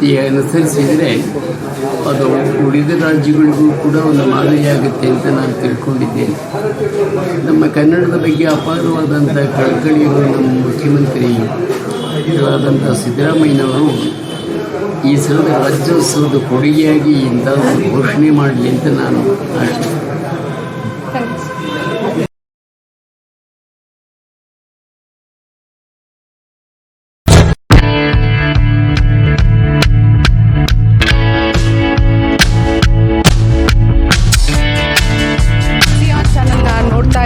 ಪದ್ಧತಿ ಅನುಸರಿಸಿದರೆ ಅದು ಉಳಿದ ರಾಜ್ಯಗಳಿಗೂ ಕೂಡ ಒಂದು ಮಾದರಿಯಾಗುತ್ತೆ ಅಂತ ನಾನು ತಿಳ್ಕೊಂಡಿದ್ದೇನೆ. ನಮ್ಮ ಕನ್ನಡದ ಬಗ್ಗೆ ಅಪಾರವಾದಂಥ ಕಳಕಳಿಯನ್ನು ನಮ್ಮ ಮುಖ್ಯಮಂತ್ರಿ ಆದಂಥ ಸಿದ್ದರಾಮಯ್ಯನವರು ಈ ಸಲದ ರಾಜ್ಯೋತ್ಸವದ ಕೊಡುಗೆಯಾಗಿ ಇಂಥ ಘೋಷಣೆ ಮಾಡಲಿ ಅಂತ ನಾನು ಆಶಿಸ್ತೇನೆ.